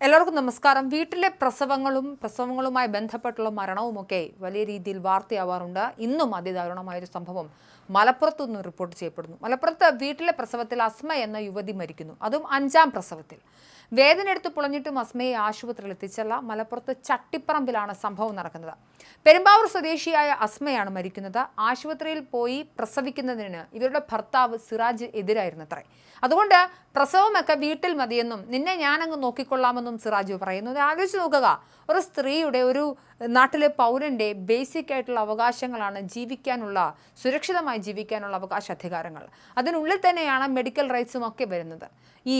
എല്ലാവർക്കും നമസ്കാരം. വീട്ടിലെ പ്രസവങ്ങളും പ്രസവങ്ങളുമായി ബന്ധപ്പെട്ടുള്ള മരണവുമൊക്കെ വലിയ രീതിയിൽ വാർത്തയാവാറുണ്ട്. ഇന്നും അതിദാരുണമായൊരു സംഭവം മലപ്പുറത്തു നിന്ന് റിപ്പോർട്ട് ചെയ്യപ്പെടുന്നു. മലപ്പുറത്ത് വീട്ടിലെ പ്രസവത്തിൽ അസ്മ എന്ന യുവതി മരിക്കുന്നു. അതും അഞ്ചാം പ്രസവത്തിൽ. വേദന എടുത്ത് പുളഞ്ഞിട്ടും അസ്മയെ ആശുപത്രിയിൽ എത്തിച്ചല്ല. മലപ്പുറത്ത് ചട്ടിപ്പറമ്പിലാണ് സംഭവം നടക്കുന്നത്. പെരുമ്പാവൂർ സ്വദേശിയായ അസ്മയാണ് മരിക്കുന്നത്. ആശുപത്രിയിൽ പോയി പ്രസവിക്കുന്നതിന് ഇവരുടെ ഭർത്താവ് സിറാജ് എതിരായിരുന്നത്രേ അതുകൊണ്ട് പ്രസവമൊക്കെ വീട്ടിൽ മതിയെന്നും നിന്നെ ഞാനങ്ങ് നോക്കിക്കൊള്ളാമെന്നും സിറാജു പറയുന്നു. ആലോചിച്ച് നോക്കുക. ഒരു സ്ത്രീയുടെ ഒരു നാട്ടിലെ പൗരന്റെ ബേസിക് ആയിട്ടുള്ള അവകാശങ്ങളാണ് ജീവിക്കാനുള്ള സുരക്ഷിതമായി ജീവിക്കാനുള്ള അവകാശ അധികാരങ്ങൾ. അതിനുള്ളിൽ തന്നെയാണ് മെഡിക്കൽ റൈറ്റ്സും ഒക്കെ വരുന്നത്. ഈ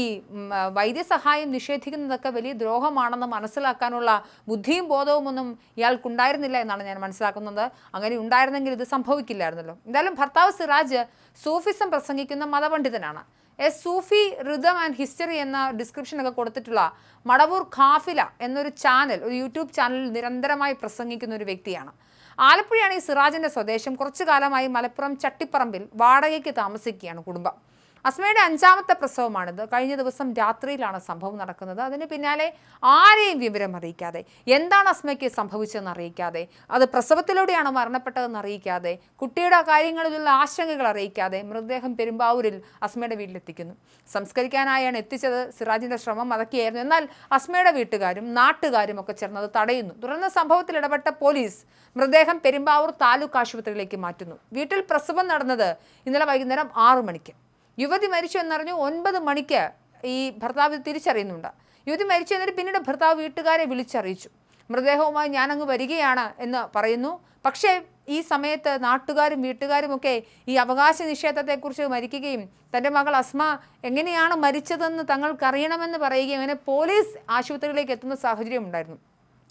വൈദ്യസഹായം നിഷേധിക്കുന്നതൊക്കെ വലിയ ദ്രോഹമാണെന്ന് മനസ്സിലാക്കാനുള്ള ബുദ്ധിയും ബോധവുമൊന്നും ഇയാൾക്കുണ്ടായിരുന്നില്ല എന്നാണ് ഞാൻ മനസ്സിലാക്കുന്നത്. അങ്ങനെ ഉണ്ടായിരുന്നെങ്കിൽ ഇത് സംഭവിക്കില്ലായിരുന്നല്ലോ. എന്തായാലും ഭർത്താവ് സിറാജ് സൂഫിസം പ്രസംഗിക്കുന്ന മതപണ്ഡിതനാണ്. A Sufi rhythm and history എന്ന ഡിസ്ക്രിപ്ഷനൊക്കെ കൊടുത്തിട്ടുള്ള മടവൂർ ഖാഫില എന്നൊരു ചാനൽ ഒരു യൂട്യൂബ് ചാനലിൽ നിരന്തരമായി പ്രസംഗിക്കുന്ന ഒരു വ്യക്തിയാണ്. ആലപ്പുഴയാണ് ഈ സിറാജിന്റെ സ്വദേശം. കുറച്ചു കാലമായി മലപ്പുറം ചട്ടിപ്പറമ്പിൽ വാടകയ്ക്ക് താമസിക്കുകയാണ് കുടുംബം. അസ്മയുടെ അഞ്ചാമത്തെ പ്രസവമാണിത്. കഴിഞ്ഞ ദിവസം രാത്രിയിലാണ് സംഭവം നടക്കുന്നത്. അതിന് പിന്നാലെ ആരെയും വിവരം അറിയിക്കാതെ എന്താണ് അസ്മയ്ക്ക് സംഭവിച്ചതെന്ന് അറിയിക്കാതെ അത് പ്രസവത്തിലൂടെയാണ് മരണപ്പെട്ടതെന്ന് അറിയിക്കാതെ കുട്ടിയുടെ കാര്യങ്ങളിലുള്ള ആശങ്കകൾ അറിയിക്കാതെ മൃതദേഹം പെരുമ്പാവൂരിൽ അസ്മയുടെ വീട്ടിലെത്തിക്കുന്നു. സംസ്കരിക്കാനായാണ് എത്തിച്ചത് സിറാജിന്റെ ശ്രമം അതൊക്കെയായിരുന്നു. എന്നാൽ അസ്മയുടെ വീട്ടുകാരും നാട്ടുകാരും ഒക്കെ ചേർന്ന് അത് തടയുന്നു. തുടർന്ന് സംഭവത്തിൽ ഇടപെട്ട പോലീസ് മൃതദേഹം പെരുമ്പാവൂർ താലൂക്ക് ആശുപത്രിയിലേക്ക് മാറ്റുന്നു. വീട്ടിൽ പ്രസവം നടന്നത് ഇന്നലെ വൈകുന്നേരം ആറു മണിക്ക്. യുവതി മരിച്ചു എന്നറിഞ്ഞു ഒൻപത് മണിക്ക് ഈ ഭർത്താവ് തിരിച്ചറിയുന്നുണ്ട്. യുവതി മരിച്ചു എന്നിട്ട് പിന്നീട് ഭർത്താവ് വീട്ടുകാരെ വിളിച്ചറിയിച്ചു. മൃതദേഹവുമായി ഞാനങ്ങ് വരികയാണ് എന്ന് പറയുന്നു. പക്ഷേ ഈ സമയത്ത് നാട്ടുകാരും വീട്ടുകാരും ഒക്കെ ഈ അവകാശ നിഷേധത്തെക്കുറിച്ച് മരിക്കുകയും തന്റെ മകൾ അസ്മ എങ്ങനെയാണ് മരിച്ചതെന്ന് തങ്ങൾക്കറിയണമെന്ന് പറയുകയും അങ്ങനെ പോലീസ് ആശുപത്രിയിലേക്ക് എത്തുന്ന സാഹചര്യം ഉണ്ടായിരുന്നു.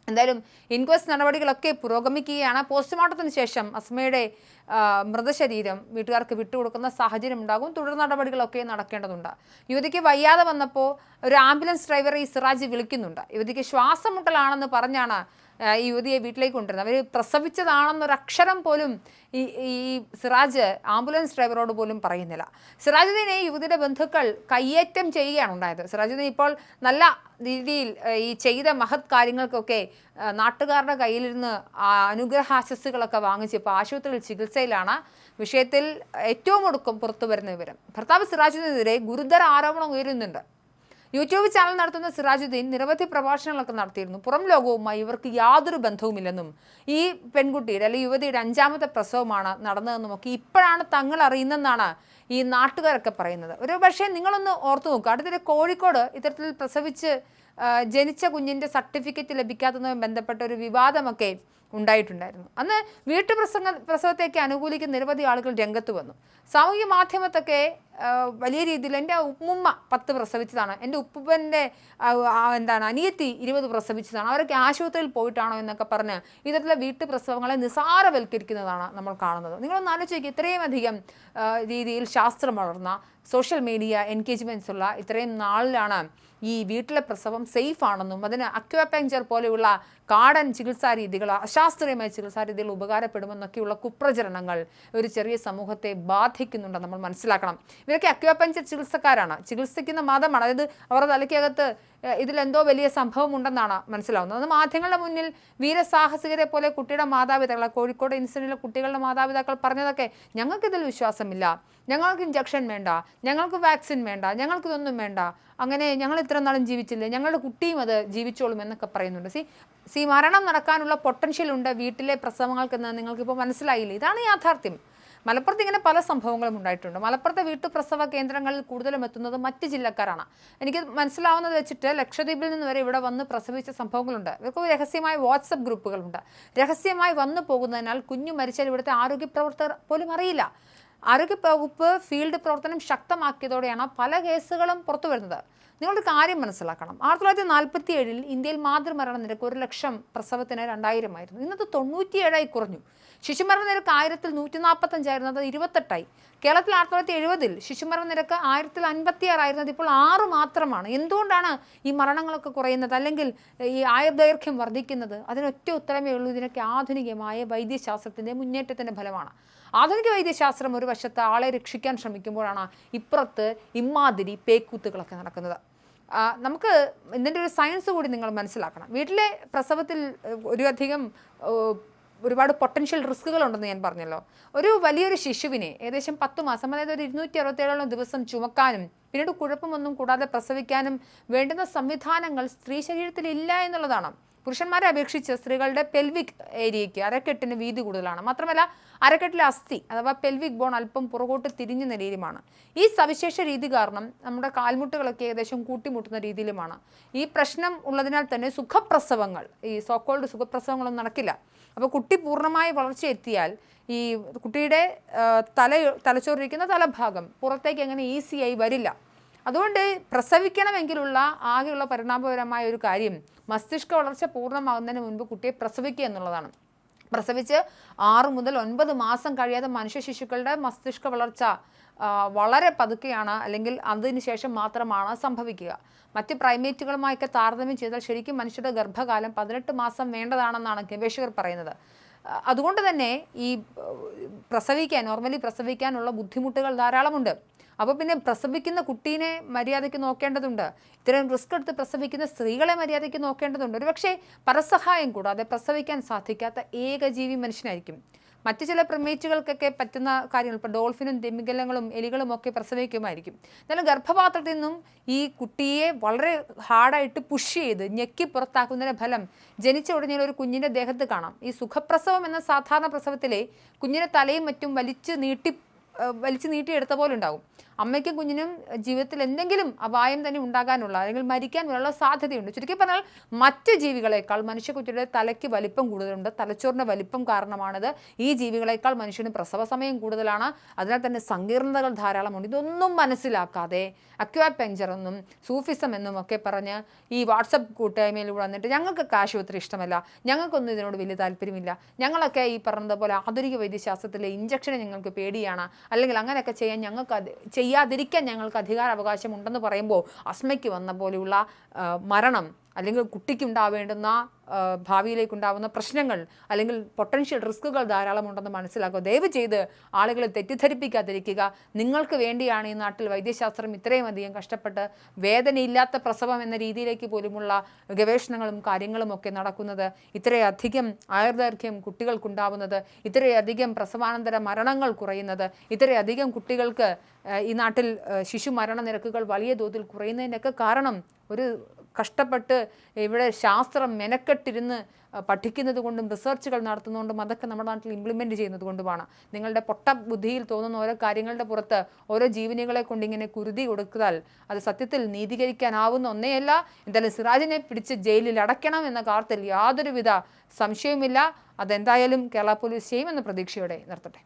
എന്തായാലും ഇൻക്വസ്റ്റ് നടപടികളൊക്കെ പുരോഗമിക്കുകയാണ്. പോസ്റ്റ്മോർട്ടത്തിന് ശേഷം അസ്മയുടെ മൃതശരീരം വീട്ടുകാർക്ക് വിട്ടുകൊടുക്കുന്ന സാഹചര്യം ഉണ്ടാകും തുടർ നടപടികളൊക്കെ നടക്കേണ്ടതുണ്ട്. യുവതിക്ക് വയ്യാതെ വന്നപ്പോൾ ഒരു ആംബുലൻസ് ഡ്രൈവറെ ഈ സിറാജ് വിളിക്കുന്നുണ്ട്. യുവതിക്ക് ശ്വാസം മുട്ടലാണെന്ന് പറഞ്ഞാണ് ഈ യുവതിയെ വീട്ടിലേക്ക് കൊണ്ടുവരുന്നത്. അവർ പ്രസവിച്ചതാണെന്നൊരു അക്ഷരം പോലും ഈ ഈ സിറാജ് ആംബുലൻസ് ഡ്രൈവറോട് പോലും പറയുന്നില്ല. സിറാജുദ്ദീനെ യുവതിയുടെ ബന്ധുക്കൾ കയ്യേറ്റം ചെയ്യുകയാണ് ഉണ്ടായത്. സിറാജുദ്ദീൻ ഇപ്പോൾ നല്ല രീതിയിൽ ഈ ചെയ്ത മഹത് കാര്യങ്ങൾക്കൊക്കെ നാട്ടുകാരുടെ കയ്യിലിരുന്ന് അനുഗ്രഹാശസ്സുകളൊക്കെ വാങ്ങിച്ച് ഇപ്പോൾ ആശുപത്രിയിൽ ചികിത്സയിലാണ്. വിഷയത്തിൽ ഏറ്റവും ഒടുക്കം പുറത്തു വരുന്ന വിവരം. ഭർത്താവ് സിറാജുദ്ദീനെതിരെ ഗുരുതര ആരോപണം ഉയരുന്നുണ്ട്. യൂട്യൂബ് ചാനൽ നടത്തുന്ന സിറാജുദ്ദീൻ നിരവധി പ്രഭാഷണങ്ങളൊക്കെ നടത്തിയിരുന്നു. പുറം ലോകവുമായി ഇവർക്ക് യാതൊരു ബന്ധവുമില്ലെന്നും ഈ പെൺകുട്ടിയുടെ അല്ലെങ്കിൽ യുവതിയുടെ അഞ്ചാമത്തെ പ്രസവമാണ് നടന്നതെന്നും ഒക്കെ ഇപ്പോഴാണ് തങ്ങൾ അറിയുന്നതെന്നാണ് ഈ നാട്ടുകാരൊക്കെ പറയുന്നത്. ഒരു പക്ഷേ നിങ്ങളൊന്ന് ഓർത്തു നോക്കുക. അടുത്തിടെ കോഴിക്കോട് ഇത്തരത്തിൽ പ്രസവിച്ച് ജനിച്ച കുഞ്ഞിന്റെ സർട്ടിഫിക്കറ്റ് ലഭിക്കാത്തതുമായി ബന്ധപ്പെട്ട ഒരു വിവാദമൊക്കെ ഉണ്ടായിട്ടുണ്ടായിരുന്നു. അന്ന് വീട്ടുപ്രസംഗ പ്രസവത്തേക്ക് അനുകൂലിക്കുന്ന നിരവധി ആളുകൾ രംഗത്ത് വന്നു. സാമൂഹ്യ മാധ്യമത്തൊക്കെ വലിയ രീതിയിൽ എന്റെ ഉമ്മുമ്മ പത്ത് പ്രസവിച്ചതാണ്. എന്റെ ആ, എന്താണ് അനിയത്തി ഇരുപത് പ്രസവിച്ചതാണ്. അവരൊക്കെ ആശുപത്രിയിൽ പോയിട്ടാണോ എന്നൊക്കെ പറഞ്ഞ് ഇത്തരത്തിലെ വീട്ടുപ്രസവങ്ങളെ നിസാരവൽക്കരിക്കുന്നതാണ് നമ്മൾ കാണുന്നത്. നിങ്ങളൊന്ന് ആലോചിക്കുക ഇത്രയും അധികം രീതിയിൽ ശാസ്ത്രം വളർന്ന സോഷ്യൽ മീഡിയ എൻഗേജ്മെന്റ്സ് ഉള്ള ഇത്രയും നാളിലാണ് ഈ വീട്ടിലെ പ്രസവം സേഫ് ആണെന്നും അതിന് അക്വാപെഞ്ചർ പോലെയുള്ള കാടൻ ചികിത്സാ രീതികൾ അശാസ്ത്രീയമായ ചികിത്സാ രീതികൾ ഉപകാരപ്പെടുമെന്നൊക്കെയുള്ള കുപ്രചരണങ്ങൾ ഒരു ചെറിയ സമൂഹത്തെ ബാധിക്കുന്നുണ്ട് നമ്മൾ മനസ്സിലാക്കണം. ഇവരൊക്കെ അക്യോപഞ്ചർ ചികിത്സക്കാരാണ്. ചികിത്സിക്കുന്ന മതമാണ്. അതായത് അവരുടെ തലയ്ക്കകത്ത് ഇതിലെന്തോ വലിയ സംഭവം ഉണ്ടെന്നാണ് മനസ്സിലാവുന്നത്. അത് മാധ്യമങ്ങളുടെ മുന്നിൽ വീരസാഹസികരെ പോലെ കുട്ടിയുടെ മാതാപിതാക്കൾ കോഴിക്കോട് ഇൻസിഡന്റിലെ കുട്ടികളുടെ മാതാപിതാക്കൾ പറഞ്ഞതൊക്കെ ഞങ്ങൾക്കിതിൽ വിശ്വാസമില്ല. ഞങ്ങൾക്ക് ഇഞ്ചക്ഷൻ വേണ്ട ഞങ്ങൾക്ക് വാക്സിൻ വേണ്ട ഞങ്ങൾക്കിതൊന്നും വേണ്ട. അങ്ങനെ ഞങ്ങൾ ഇത്ര നാളും ജീവിച്ചില്ലേ ഞങ്ങളുടെ കുട്ടിയും അത് ജീവിച്ചോളും എന്നൊക്കെ പറയുന്നുണ്ട്. സി സി മരണം നടക്കാനുള്ള പൊട്ടൻഷ്യൽ ഉണ്ട് വീട്ടിലെ പ്രസവങ്ങൾക്കെന്ന് നിങ്ങൾക്കിപ്പോൾ മനസ്സിലായില്ലേ? ഇതാണ് യാഥാർത്ഥ്യം. മലപ്പുറത്ത് ഇങ്ങനെ പല സംഭവങ്ങളും ഉണ്ടായിട്ടുണ്ട്. മലപ്പുറത്തെ വീട്ടുപ്രസവ കേന്ദ്രങ്ങളിൽ കൂടുതലും എത്തുന്നത് മറ്റ് ജില്ലക്കാരാണ്. എനിക്ക് മനസ്സിലാവുന്നത് വെച്ചിട്ട് ലക്ഷദ്വീപിൽ നിന്ന് വരെ ഇവിടെ വന്ന് പ്രസവിച്ച സംഭവങ്ങളുണ്ട്. ഇവർക്ക് രഹസ്യമായ വാട്സപ്പ് ഗ്രൂപ്പുകളുണ്ട്. രഹസ്യമായി വന്നു പോകുന്നതിനാൽ കുഞ്ഞു മരിച്ചാൽ ഇവിടുത്തെ ആരോഗ്യ പ്രവർത്തകർ പോലും അറിയില്ല. ആരോഗ്യ വകുപ്പ് ഫീൽഡ് പ്രവർത്തനം ശക്തമാക്കിയതോടെയാണ് പല കേസുകളും പുറത്തു വരുന്നത്. നിങ്ങളുടെ കാര്യം മനസ്സിലാക്കണം. ആയിരത്തി തൊള്ളായിരത്തി നാൽപ്പത്തി ഏഴിൽ ഇന്ത്യയിൽ മാതൃമരണ നിരക്ക് ഒരു ലക്ഷം പ്രസവത്തിന് രണ്ടായിരം ആയിരുന്നു ഇന്നത് തൊണ്ണൂറ്റിയേഴായി കുറഞ്ഞു. ശിശുമരണ നിരക്ക് ആയിരത്തിൽ നൂറ്റി നാൽപ്പത്തഞ്ചായിരുന്നത് ഇരുപത്തെട്ടായി. കേരളത്തിൽ ആയിരത്തി തൊള്ളായിരത്തി എഴുപതിൽ ശിശുമരണ നിരക്ക് ആയിരത്തിൽ അൻപത്തിയാറായിരുന്നത് ഇപ്പോൾ ആറ് മാത്രമാണ്. എന്തുകൊണ്ടാണ് ഈ മരണങ്ങളൊക്കെ കുറയുന്നത്? അല്ലെങ്കിൽ ഈ ആയുർദൈർഘ്യം വർദ്ധിക്കുന്നത്? അതിനൊറ്റ ഉത്തരമേ ഉള്ളൂ. ഇതിനൊക്കെ ആധുനികമായ വൈദ്യശാസ്ത്രത്തിന്റെ മുന്നേറ്റത്തിന്റെ ഫലമാണ്. ആധുനിക വൈദ്യശാസ്ത്രം ഒരു വശത്ത് ആളെ രക്ഷിക്കാൻ ശ്രമിക്കുമ്പോഴാണ് ഇപ്പുറത്ത് ഇമ്മാതിരി പേക്കൂത്തുകളൊക്കെ നടക്കുന്നത്. നമുക്ക് ഇതിന്റെ ഒരു സയൻസ് കൂടി നിങ്ങൾ മനസ്സിലാക്കണം. വീട്ടിലെ പ്രസവത്തിൽ ഒരു അധികം ഒരുപാട് പൊട്ടൻഷ്യൽ റിസ്കുകൾ ഉണ്ടെന്ന് ഞാൻ പറഞ്ഞല്ലോ. ഒരു വലിയൊരു ശിശുവിനെ ഏകദേശം പത്ത് മാസം അതായത് ഒരു ഇരുന്നൂറ്റി അറുപത്തേഴോളം ദിവസം ചുമക്കാനും പിന്നീട് കുഴപ്പമൊന്നും കൂടാതെ പ്രസവിക്കാനും വേണ്ടുന്ന സംവിധാനങ്ങൾ സ്ത്രീ ശരീരത്തിൽ ഇല്ല എന്നുള്ളതാണ്. പുരുഷന്മാരെ അപേക്ഷിച്ച് സ്ത്രീകളുടെ പെൽവിക് ഏരിയയ്ക്ക് അരക്കെട്ടിന് വീതി കൂടുതലാണ്. മാത്രമല്ല അരക്കെട്ടിലെ അസ്ഥി അഥവാ പെൽവിക് ബോൺ അല്പം പുറകോട്ട് തിരിഞ്ഞ നിലയിലുമാണ്. ഈ സവിശേഷ രീതി കാരണം നമ്മുടെ കാൽമുട്ടുകളൊക്കെ ഏകദേശം കൂട്ടിമുട്ടുന്ന രീതിയിലുമാണ്. ഈ പ്രശ്നം ഉള്ളതിനാൽ തന്നെ സുഖപ്രസവങ്ങൾ ഈ സോക്കോൾഡ് സുഖപ്രസവങ്ങളൊന്നും നടക്കില്ല. അപ്പോൾ കുട്ടി പൂർണമായി വളർച്ച എത്തിയാൽ ഈ കുട്ടിയുടെ തല തലച്ചോറിരിക്കുന്ന തലഭാഗം പുറത്തേക്ക് അങ്ങനെ ഈസിയായി വരില്ല. അതുകൊണ്ട് പ്രസവിക്കണമെങ്കിലുള്ള ആകെയുള്ള പരിണാമപരമായ ഒരു കാര്യം മസ്തിഷ്ക വളർച്ച പൂർണമാകുന്നതിന് മുൻപ് കുട്ടിയെ പ്രസവിക്കുക എന്നുള്ളതാണ്. പ്രസവിച്ച് ആറു മുതൽ ഒൻപത് മാസം കഴിയാതെ മനുഷ്യ ശിശുക്കളുടെ മസ്തിഷ്ക വളർച്ച വളരെ പതുക്കെയാണ് അല്ലെങ്കിൽ അതിന് ശേഷം മാത്രമാണ് സംഭവിക്കുക. മറ്റ് പ്രൈമേറ്റുകളുമായൊക്കെ താരതമ്യം ചെയ്താൽ ശരിക്കും മനുഷ്യരുടെ ഗർഭകാലം പതിനെട്ട് മാസം വേണ്ടതാണെന്നാണ് ഗവേഷകർ പറയുന്നത്. അതുകൊണ്ട് തന്നെ ഈ പ്രസവിക്കാൻ നോർമലി പ്രസവിക്കാനുള്ള ബുദ്ധിമുട്ടുകൾ ധാരാളമുണ്ട്. അപ്പോൾ പിന്നെ പ്രസവിക്കുന്ന കുട്ടീനെ മര്യാദയ്ക്ക് നോക്കേണ്ടതുണ്ട്. ഇത്തരം റിസ്ക് എടുത്ത് പ്രസവിക്കുന്ന സ്ത്രീകളെ മര്യാദയ്ക്ക് നോക്കേണ്ടതുണ്ട്. ഒരുപക്ഷെ പരസഹായം കൂടാതെ പ്രസവിക്കാൻ സാധിക്കാത്ത ഏക ജീവി മനുഷ്യനായിരിക്കും. മറ്റു ചില പ്രമേച്ചുകൾക്കൊക്കെ പറ്റുന്ന കാര്യങ്ങൾ ഇപ്പോൾ ഡോൾഫിനും തിമിംഗലങ്ങളും എലികളും ഒക്കെ പ്രസവിക്കുമായിരിക്കും. എന്നാലും ഗർഭപാത്രത്തിൽ നിന്നും ഈ കുട്ടിയെ വളരെ ഹാർഡായിട്ട് പുഷ് ചെയ്ത് ഞെക്കി പുറത്താക്കുന്നതിന്റെ ഫലം ജനിച്ച ഉടനെ ഒരു കുഞ്ഞിന്റെ ദേഹത്ത് കാണാം. ഈ സുഖപ്രസവം എന്ന സാധാരണ പ്രസവത്തിലെ കുഞ്ഞിന്റെ തലയും മറ്റും വലിച്ചു നീട്ടി വലിച്ചു നീട്ടിയെടുത്ത പോലെ ഉണ്ടാവും അമ്മയ്ക്കും കുഞ്ഞിനും ജീവിതത്തിൽ എന്തെങ്കിലും അപായം തന്നെ ഉണ്ടാകാനുള്ള അല്ലെങ്കിൽ മരിക്കാനുള്ള സാധ്യതയുണ്ട്. ചുരുക്കി പറഞ്ഞാൽ മറ്റ് ജീവികളെക്കാൾ മനുഷ്യക്കുട്ടിയുടെ തലയ്ക്ക് വലിപ്പം കൂടുതലുണ്ട്. തലച്ചോറിന്റെ വലിപ്പം കാരണമാണിത്. ഈ ജീവികളെക്കാൾ മനുഷ്യന് പ്രസവ സമയം കൂടുതലാണ്. അതിനാൽ തന്നെ സങ്കീർണതകൾ ധാരാളമുണ്ട്. ഇതൊന്നും മനസ്സിലാക്കാതെ അക്വാപെഞ്ചർ എന്നും സൂഫിസം എന്നും ഒക്കെ പറഞ്ഞ് ഈ വാട്സപ്പ് കൂട്ടായ്മയിലൂടെ വന്നിട്ട് ഞങ്ങൾക്കൊക്കെ ആശുപത്രി ഇഷ്ടമല്ല. ഞങ്ങൾക്കൊന്നും ഇതിനോട് വലിയ താല്പര്യമില്ല. ഞങ്ങളൊക്കെ ഈ പറഞ്ഞതുപോലെ ആധുനിക വൈദ്യശാസ്ത്രത്തിലെ ഇഞ്ചക്ഷനെ ഞങ്ങൾക്ക് പേടിയാണ്. അല്ലെങ്കിൽ അങ്ങനെയൊക്കെ ചെയ്യാൻ ഞങ്ങൾക്ക് അത് ചെയ്യാതിരിക്കാൻ ഞങ്ങൾക്ക് അധികാരാവകാശം ഉണ്ടെന്ന് പറയുമ്പോൾ അസ്മയ്ക്ക് വന്ന പോലെയുള്ള മരണം അല്ലെങ്കിൽ കുട്ടിക്ക് ഉണ്ടാവേണ്ടുന്ന ആ, ഭാവിയിലേക്ക് ഉണ്ടാവുന്ന പ്രശ്നങ്ങൾ അല്ലെങ്കിൽ പൊട്ടൻഷ്യൽ റിസ്കുകൾ ധാരാളമുണ്ടെന്ന് മനസ്സിലാക്കുക. ദയവ് ചെയ്ത് ആളുകളെ തെറ്റിദ്ധരിപ്പിക്കാതിരിക്കുക. നിങ്ങൾക്ക് വേണ്ടിയാണ് ഈ നാട്ടിൽ വൈദ്യശാസ്ത്രം ഇത്രയും അധികം കഷ്ടപ്പെട്ട് വേദനയില്ലാത്ത പ്രസവം എന്ന രീതിയിലേക്ക് പോലുമുള്ള ഗവേഷണങ്ങളും കാര്യങ്ങളും ഒക്കെ നടക്കുന്നത്. ഇത്രയധികം ആയുർദൈർഘ്യം കുട്ടികൾക്കുണ്ടാവുന്നത് ഇത്രയധികം പ്രസവാനന്തര മരണങ്ങൾ കുറയുന്നത് ഇത്രയധികം കുട്ടികൾക്ക് ഈ നാട്ടിൽ ശിശു മരണ നിരക്കുകൾ വലിയ തോതിൽ കുറയുന്നതിനൊക്കെ കാരണം ഒരു കഷ്ടപ്പെട്ട് ഇവിടെ ശാസ്ത്രം മെനക്കെട്ടിരുന്ന് പഠിക്കുന്നത് കൊണ്ടും റിസർച്ചുകൾ നടത്തുന്നതുകൊണ്ടും അതൊക്കെ നമ്മുടെ നാട്ടിൽ ഇംപ്ലിമെന്റ് ചെയ്യുന്നത് കൊണ്ടുമാണ്. നിങ്ങളുടെ പൊട്ട ബുദ്ധിയിൽ തോന്നുന്ന ഓരോ കാര്യങ്ങളുടെ പുറത്ത് ഓരോ ജീവനികളെ കൊണ്ട് ഇങ്ങനെ കുരുതി കൊടുത്താൽ അത് സത്യത്തിൽ നീതീകരിക്കാനാവുന്ന ഒന്നേയല്ല എന്തായാലും സിറാജിനെ പിടിച്ച് ജയിലിൽ അടയ്ക്കണം എന്ന കാര്യത്തിൽ യാതൊരുവിധ സംശയവുമില്ല. അതെന്തായാലും കേരള പോലീസ് ചെയ്യുമെന്ന പ്രതീക്ഷയോടെ നിർത്തട്ടെ.